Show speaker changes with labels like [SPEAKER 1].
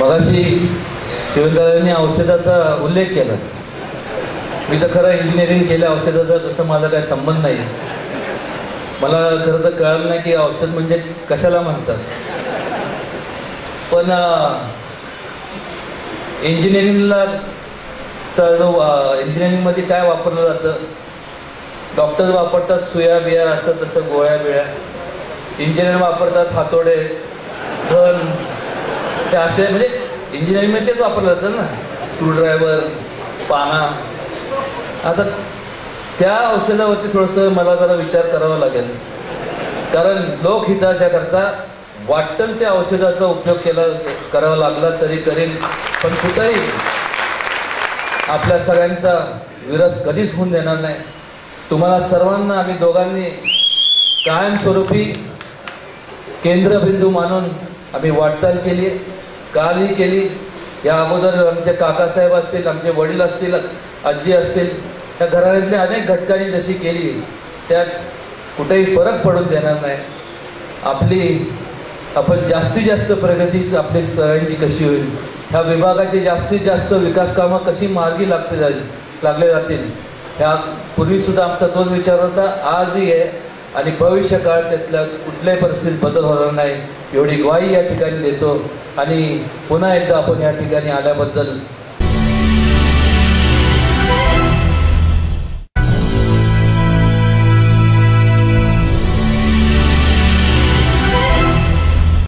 [SPEAKER 1] मगाशी शिवदारांनी औषधाचा उल्लेख केला. मी तर खरं इंजिनिअरिंग केलं औषधाचा जसं माझा काही संबंध नाही. मला खरं तर कळलं नाही की औषध म्हणजे कशाला म्हणतात. पण इंजिनिअरिंगला चा जो इंजिनिअरिंगमध्ये काय वापरलं जातं? डॉक्टर वापरतात सुया बिया असं तसं गोळ्या बिळ्या. इंजिनियर वापरतात हातोडे धन ते असे म्हणजे इंजिनिअरिंगमध्ये तेच वापरलं जातं ना. स्क्रूड्रायव्हर पाना. आता त्या औषधावरती थोडंसं मला जरा विचार करावा लागेल. कारण लोकहिताच्या करता वाटेल त्या औषधाचा उपयोग केला करावा लागला तरी करेन पण कुठंही आपल्या सगळ्यांचा विरस कधीच होऊन देणार नाही. तुम्हाला सर्वांना आम्ही दोघांनी कायमस्वरूपी केंद्रबिंदू मानून आम्ही वाटचाल केली कालही केली. या अगोदर आमचे काकासाहेब असतील आमचे वडील असतील आजी असतील या घराण्यातल्या अनेक घटकांनी जशी केली त्यात कुठेही फरक पडून देणार नाही. आपली आपण जास्तीत जास्त प्रगती आपली सगळ्यांची कशी होईल? ह्या विभागाची जास्तीत जास्त विकास कामं कशी मार्गी लागते जाईल लागले जातील? ह्या पूर्वीसुद्धा आमचा तोच विचार होता. आजही आहे आणि भविष्य काळ त्यातल्या कुठल्याही परिस्थितीत बदल होणार नाही. एवढी ग्वाही या ठिकाणी देतो. आणि पुन्हा एकदा आपण या ठिकाणी आल्याबद्दल